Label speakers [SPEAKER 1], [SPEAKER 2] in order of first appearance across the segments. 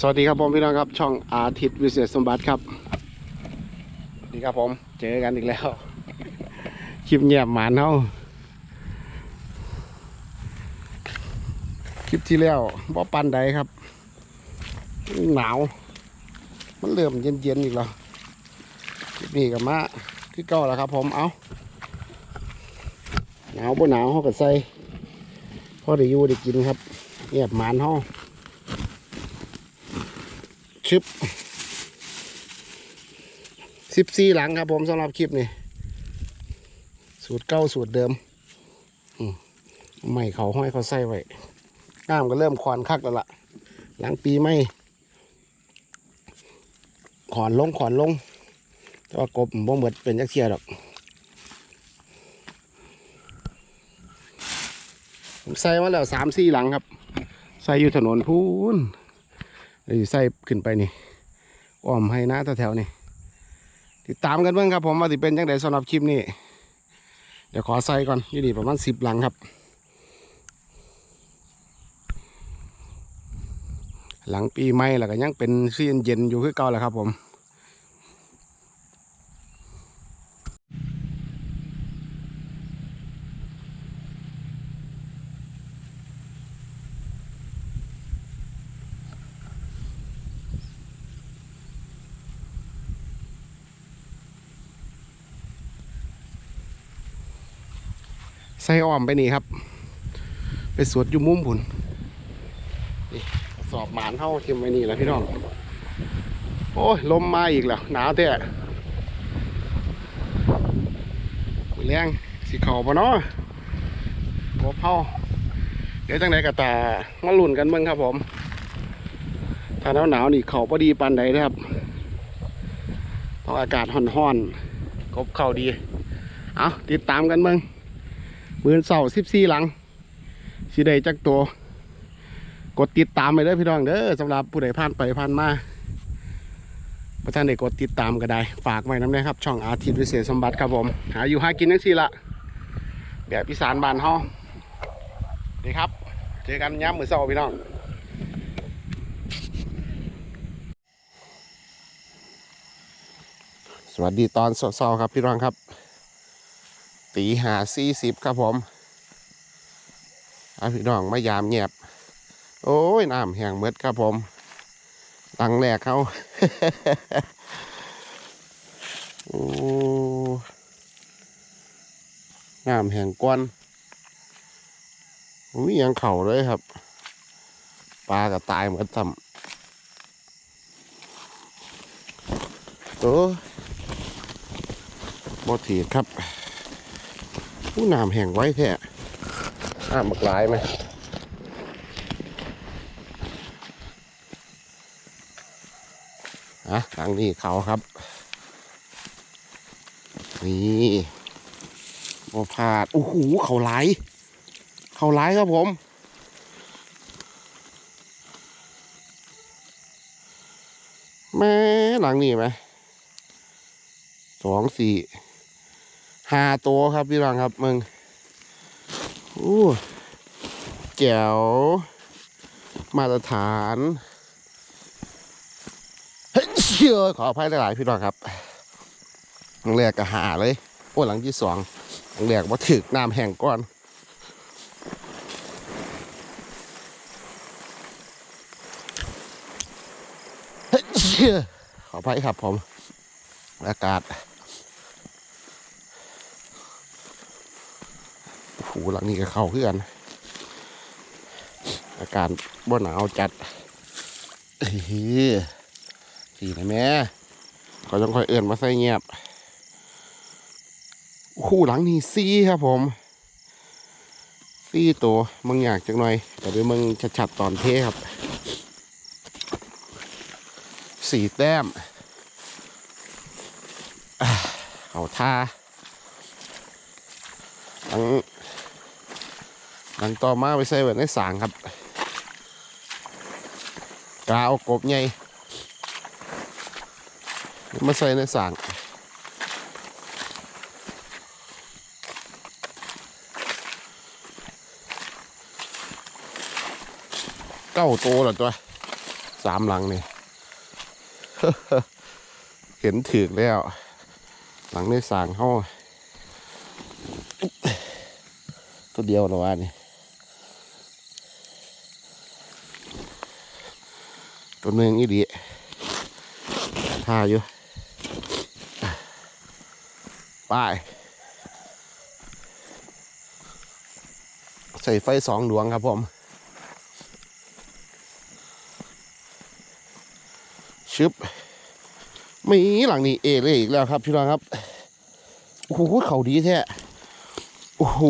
[SPEAKER 1] สวัสดีครับผมพี่น้องครับช่องอาทิตย์วิเศษสมบัติครับสวัสดีครับผมเจอกันอีกแล้ว คลิปเงียบหมานเฮาคลิปที่แล้วบ่ปันใดครับ หนาว มันเริ่มเย็นๆอีกแล้วคลิปนี้กับมาคือเก่าแล้วครับผมเอาหนาวบ่หนาวเฮาก็ใส่พอได้อยู่ได้กินครับเงียบหมานเฮา ชึบสิบสี่หลังครับผมสำหรับคลิปนี้ สูตรเก้าสูตรเดิมอืมไม่เขาห้อยเขาใส่ไว้น้ำก็เริ่มคอนคักแล้วล่ะ หลังปีไม่ขอนลงขอนลง แต่ว่ากบบ่เหมือนเป็นยักษ์เชียดอกผมใส่มาแล้วสามสี่หลังครับ ใส่อยู่ถนนพูน ใส่ขึ้นไปนี่อ้อมให้นะแถวๆนี่ติดตามกันเบิ่งครับผมว่าสิเป็นยังไดสำหรับคลิปนี้เดี๋ยวขอใส่ก่อนอยู่นี่ประมาณสิบหลังครับ หลังปีใหม่แล้วก็ยังเป็นซีนเย็นอยู่คือเก่าแหละครับผม ส่อ้อมไปนี่ครับ ไปสวดอยู่มุมผุนนี่สอบหมานเท่าเทียมไว้นี่แล้วพี่น้อง โอ้ยลมมาอีกแล้วหนาวแท้แรงสีเขาปะเนาะกบเผาเดี๋ยวจังไดกระตามาลุ่นกันเบิ่งครับผม ถ้าหนาวหนาวนี่เขาพอดีปานใดนะครับเพราะอากาศห่อนๆกบเข่าดี เอาติดตามกันเบิ่ง มือนเสาสิบสี่หลังสิได้จักตัว กดติดตามไปเด้อพี่น้องเด้อสำหรับผู้ใดผ่านไปผ่านมาประท่านได้กดติดตามก็ได้ ฝากไว้น้ำนะครับ ช่องอาทิตย์วิเศษสมบัติครับผม หาอยู่หากินทั้งสี่ละแบบอีสานบานเฮาดีครับ เจอกันย้ำมือเสาพี่น้องสวัสดีตอนเช้าๆครับพี่น้องครับ ตีหาสี่สิบครับผมอาพี่น้องมายามเงียบ โอ้ยน้ำแห้งเมดครับผมตังแรกเขาโอ้น้ำแห้งก้อนอุ้ยยังเข่าเลยครับ ปลาก็ตายเหมือนทำโอ้บอถีดครับ ผู้น้ำแห้งไว้แท้น้ำบักหลายไหมอะทางนี้เขาครับ นี่โอพาดโอ้โหเขาไหลเขาไหลครับผมแม่หลังนี่ไหมสองสี่ ห้าตัวครับพี่รังครับมึงอู้แจ๋วมาตรฐานเฮ้ยเชื่อขออภัยหลายๆพี่รังครับหลังแรกก็หาเลย โอ้หลังที่สองหลังแรกว่าถึกน้ำแห้งก่อนเฮ้ยเชื่อขออภัยครับผมอากาศ โอ้โหหลังนี้ก็เข้าเพื่อน อาการบ่หนาวจัดเฮ้ยสีนะแม่ก็ต้องค่อยเอื่นมาใส่เงียบ คู่หลังนี้ซี่ครับผม ซี่ตัวมึงอยากจังหน่อย แต่เดี๋ยวมึงชัดๆตอนเทครับ สี่แต้มอ่าเอาท่าหลัง หลังต่อมาไปใส่ไว้ในสางครับกาเอากบใหญ่มาใส่ในสางเก้าโตแล้วตัวสามหลังนี่เห็นถือแล้ว หลังได้สร้างเขาตัวเดียวหรอวะนี่ ตัวหนึ่งอีดีท่าอยู่ไปใส่ไฟสองดวงครับผมชึบมีหลังนี้เอเลยอีกแล้วครับพี่น้องครับ โอ้โหเขาดีแท้ โอ้โห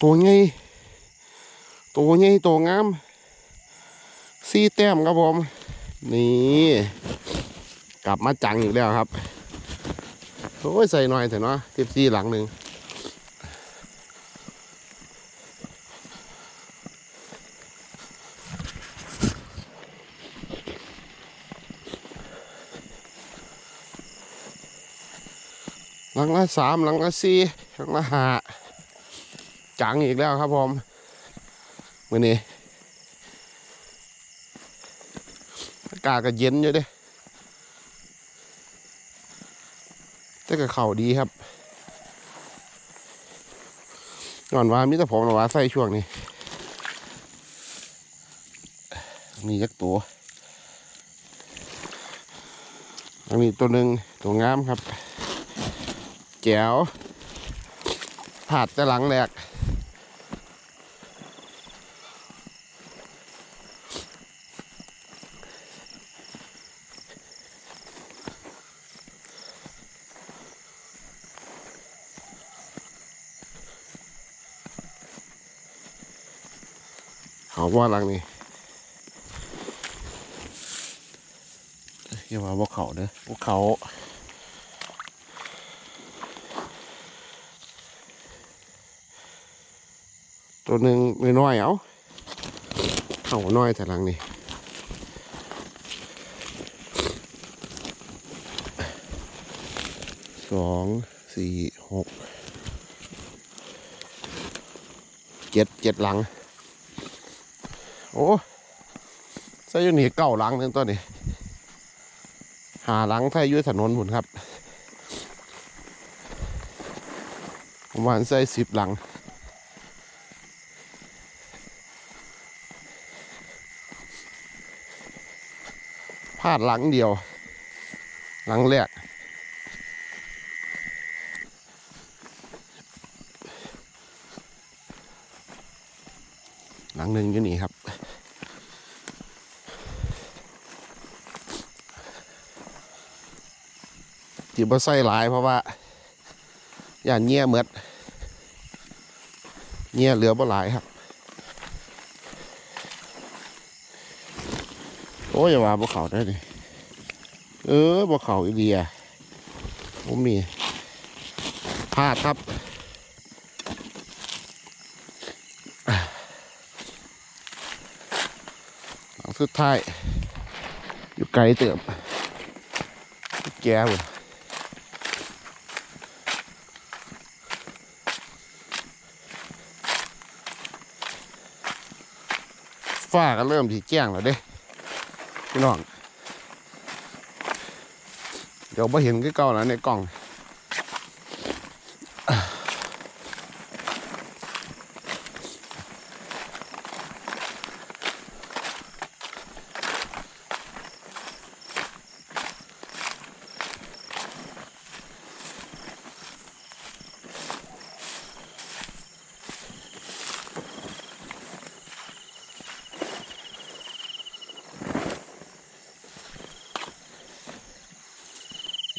[SPEAKER 1] ตัวไงตัวไงตัวงาม ซีแต้มครับผม นี่กลับมาจังอีกแล้วครับ โอ้ยใส่หน่อยเถอะเนาะทิปซี่หลังหนึ่งหลังละสามหลังละสี่หลังละห้าจังอีกแล้วครับผมวันนี้ากาศก็เย็นอยู่เด้แต่ก็เข่าดีครับก่อนว่ามิตรผมนะว่าใส่ช่วงนี้มียักตัวอันนี้ตัวหนึ่งตัวงามครับ แจ๋วผาดแต่หลังแหลกาว่าหลังนี้อย่าว่าพวกเขาเด้อพวกเขาตัวหนึ่งน้อยๆเอาเอาน้อยแต่หลังนี่สองสี่หกเจ็ดเจ็ดหลัง โอ้ใส่อยู่นี่เก้าหลังหนึงตัวนี้หาหลังใส่อยู่ถนนหมุนครับประมาณใส่สิบหลังพลาดหลังเดียว หลังแรกหลังหนึ่งอยู่นี่ครับ จีบใส่หลายเพราะว่าอย่าเงี้ยเหมือดเงี้ยเหลือบ่หลายครับ โอ้ยอย่าว่าบ่เขาได้ดิเออบ่เขาอีเดียผมมีพลาดครับหลังสุดท้ายอยู่ไกลเติมแก่ห ฟ้าก็เริ่มที่แจ้งแล้วเด้พี่น้อง เดี๋ยวมาเห็นคือเก่าแล้วในกล่อง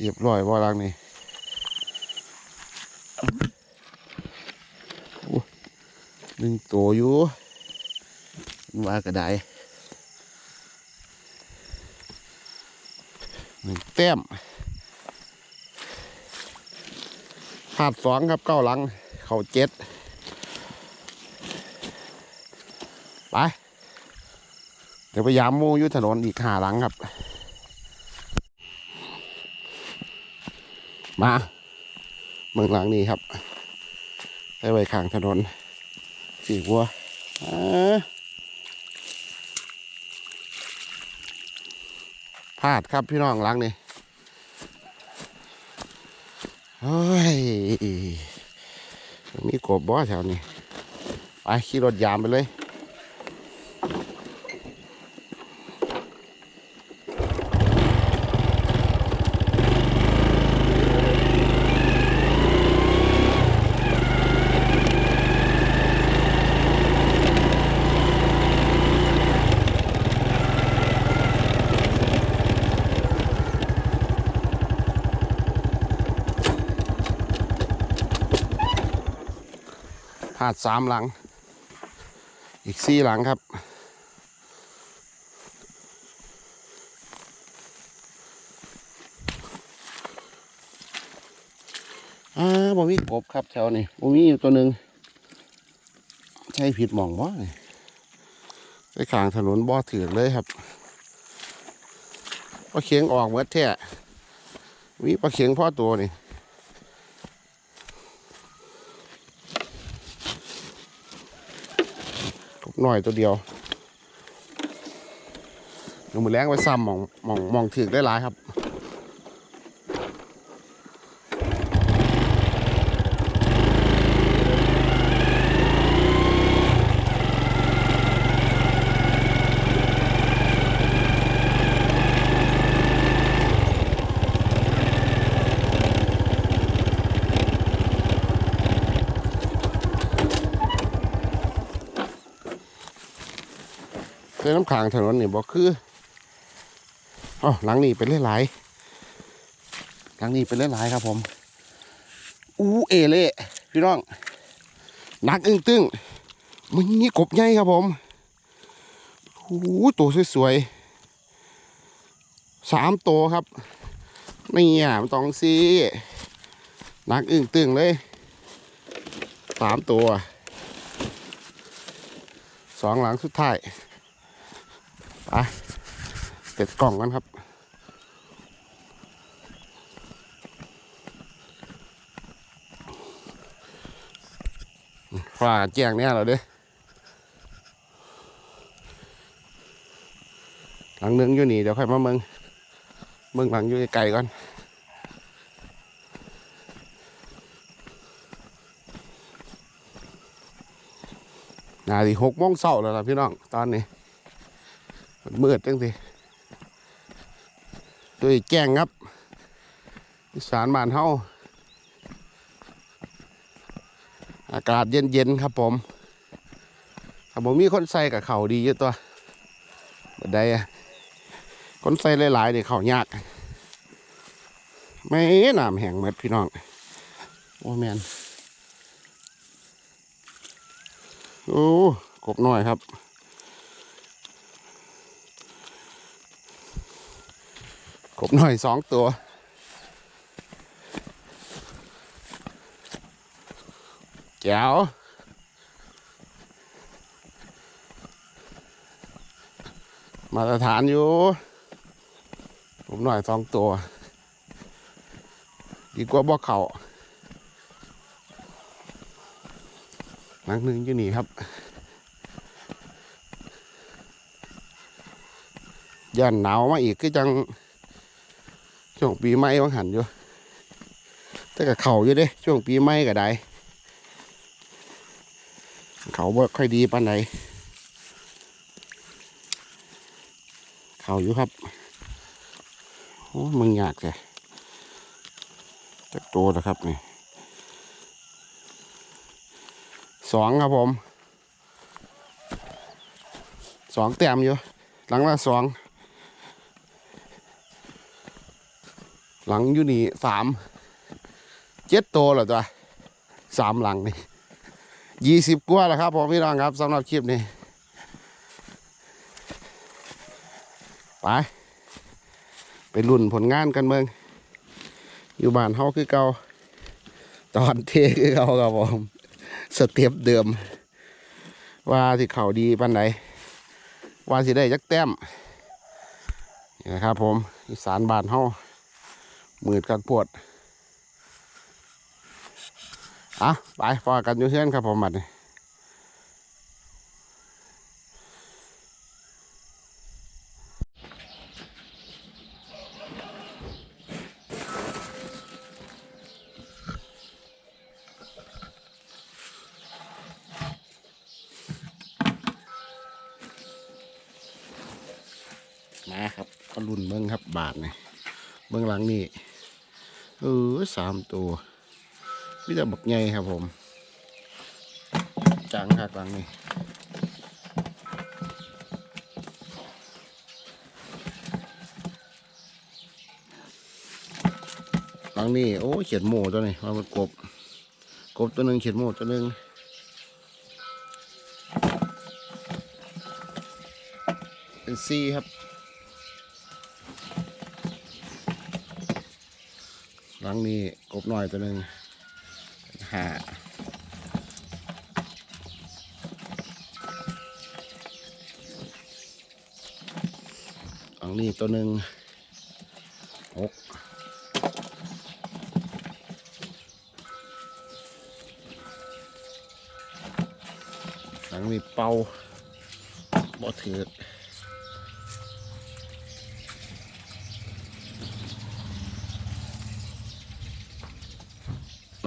[SPEAKER 1] เรียบร้อยว่ารังนี่หนึ่งตัวอยู่มันว่ากระไดหนึ่งแต้มขาดสองครับเก้าหลัง เขาเจ็ด ไป เดี๋ยวพยายามมูยุทถนนอีกหาหลังครับ มาเมืองหลังนี้ครับได้ไว้ข้างถนนสี่วัวพลาดครับพี่น้องหลังนี่เฮ้ยมีกบบ่แถวนี้ไปขี่รถยามไปเลยาดสามหลัง อีกสี่หลังครับอ่าบ่มีกบครับแถวนี้บ่มีอยู่ตัวหนึ่งใช่ผิดหมองบ่นี่ไปขางถนนบ่ถือเลยครับปลาเขียงออกเมื่อแท้มีปลาเขียงพ่อตัวนี่ กบ หน่อยตัวเดียวลงมือแรงไว้ซ้ำมองมองมองถือได้หลายครับ เส้นน้ำขางถนนนี่บอกคืออ๋อหลังนี้เป็นเลื่อยหลายหลังนี้เป็นเลื่อยหลายครับผม อู้เอเล่พี่น้องนักอึ้งตึงมึงนี่กบใหญ่ครับผมอู้ตัวสวยๆสามตัวครับนี่อะมันต้องซีนักอึ้งตึงเลยสามตัวสองหลังสุดท้าย ไปเต็ดกล่องกันครับฟ้าแจ้งเนี่ยเราเด้อหลังนึงอยู่นี่เดี๋ยวค่อยมาเมืองเมืองหลังอยู่ไกลก่อนนาทีหกโมงเช้าแล้วล่ะพี่น้องตอนนี้ มันมืดจังสิด้วยแจ้งครับสานบ้านเฮาอากาศเย็นๆครับผมถ้าผมมีคนใส่กับเขาดีอยู่ตัวบัดใดอะคนใส่หลายๆเนี่ยเขายาก ไม่น้ำแห้งหมดพี่น้อง โอ้แมนโอ้กบน้อยครับ กบหน่อยสองตัว แจ๋วมาตรฐานอยู่กบหน่อยสองตัว ดีกว่าบ่เขาหลังหนึ่งอยู่นี่ครับ ย่านหนาวมาอีกคือจัง ช่วงปีใหม่บางหันอยู่ แต่กับเขาอยู่เด้ ช่วงปีใหม่ก็ได้ เขาบ่ค่อยดีปานใดเขาอยู่ครับ โอ้มึงยากแกจักตัวนะครับนี่สองครับผมสองแต้มอยู่ หลังละสอง หลังอยู่นี่สามเจ็ดโตวเหรอตัวสามหลังนี่ยี่สิบกว่าแล้วครับผมพี่น้องครับสำหรับคลิปนี้ไปไปรุ่นผลงานกันเมือง อยู่บ้านเฮาคือเก่าตอนเทคือเก่าครับผมสเต็ปเดิม ว่าที่เขาดีปันไหนว่าสิได้จักแต้มนี่นะครับผมอีสานบ้านเฮา มืดกันปวดอะไปฟอกันอยู่เช่นครับผมมัดนี่มาครับก็รุ่นเมืองครับบาทนี่เบื้องหลังนี่ เออสามตัวมิจะบักใหญ่ครับผมจังครับหลังนี่หลังนี่โอ้เขียดหมูตัวนี้ว่ามันกบ กบตัวหนึ่งเขียดหมูตัวหนึ่งเป็นซีครับ ลังนี้กบหน่อยตัวหนึ่งหาหลังนี้ตัวหนึ่งหกหลังนี้เป่าบ่ถือ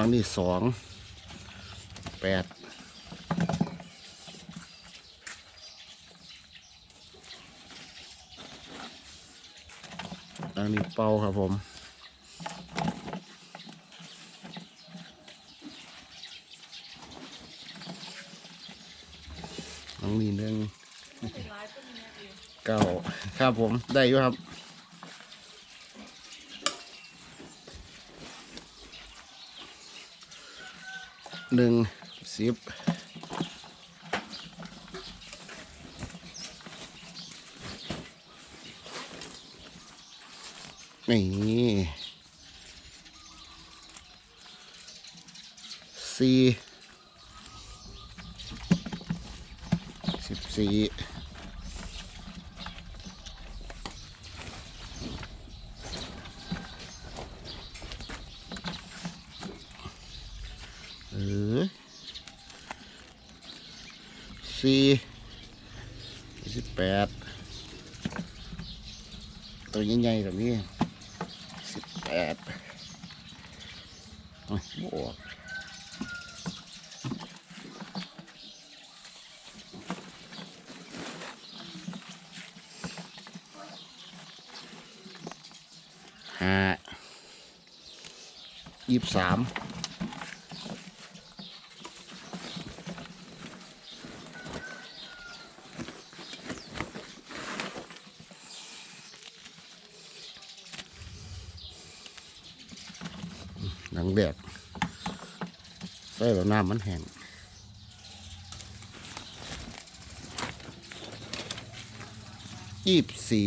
[SPEAKER 1] หลังนี้สองแปดหลังนี้เป่าครับผมหลังนี้หนึ่งเก้าครับผมได้อยู่ครับ หนึ่งสิบนี่สี่สิบสี่ สี่สิบแปดตัวใหญ่ๆแบบนี้สิบแปดโอ้ยบวกห้ายี่สิบสาม หนังแดดใส่ แล้วน้ำมันแห้งยี่สิบสี่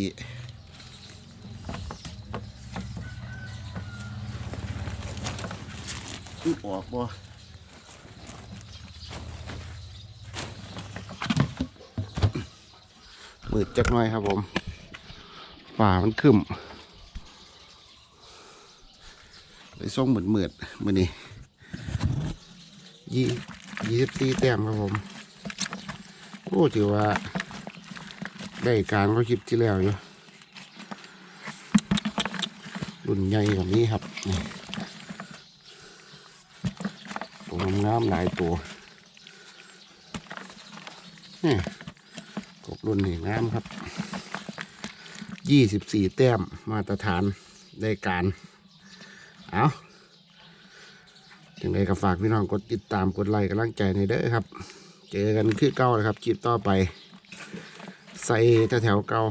[SPEAKER 1] อึดออกบ่มืดจักหน่อยครับผมฝ่ามันขึ้นไปส่งเหมือนเหมือดมือนี้ ยี่ยี่สิบสี่แต้มครับผมโอ้ถือว่า ได้การก็คลิปที่แล้วอยู่รุ่นใหญ่กว่านี้ครับตัวงามหลายตัวนี่กบรุ่นนี้งามครับยี่สิบสี่แต้มมาตรฐานได้การ เอา ถึงไรก็ฝากพี่น้องกดติดตามกดไลค์กำลังใจในเด้อครับ เจอกันคือเก่านะครับคลิปต่อไป ใส่แถวๆเก่า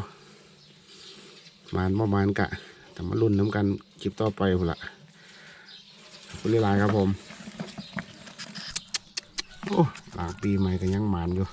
[SPEAKER 1] มานประมาณกะทำมารุ่นน้ำกันคลิปต่อไปพุ่นละขอบคุณหลายครับผม โอ้หลังปีใหม่ก็ยังหมานอยู่